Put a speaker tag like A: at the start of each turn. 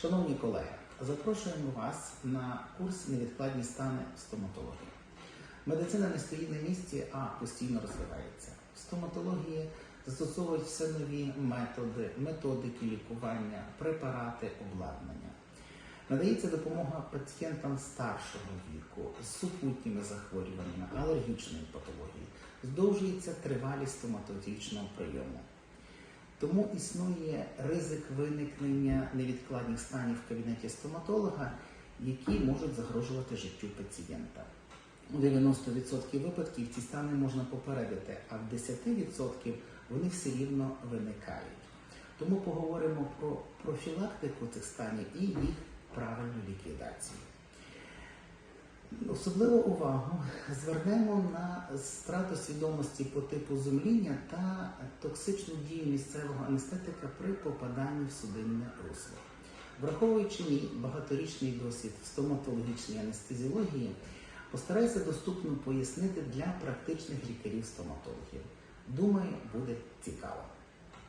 A: Шановні колеги, запрошуємо вас на курс невідкладні стани стоматології. Медицина не стоїть на місці, а постійно розвивається. В стоматології застосовують все нові методи, методики лікування, препарати, обладнання. Надається допомога пацієнтам старшого віку з супутніми захворюваннями, алергічної патології. Здовжується тривалість стоматологічного прийому. Тому існує ризик виникнення невідкладних станів в кабінеті стоматолога, які можуть загрожувати життю пацієнта. У 90% випадків ці стани можна попередити, а в 10% вони все рівно виникають. Тому поговоримо про профілактику цих станів і їх правильну ліквідацію. Особливу увагу звернемо на страту свідомості по типу зумління та токсичну дію місцевого анестетика при попаданні в судинне русло. Враховуючи мій багаторічний досвід в стоматологічній анестезіології, постараюся доступно пояснити для практичних лікарів-стоматологів. Думаю, буде цікаво.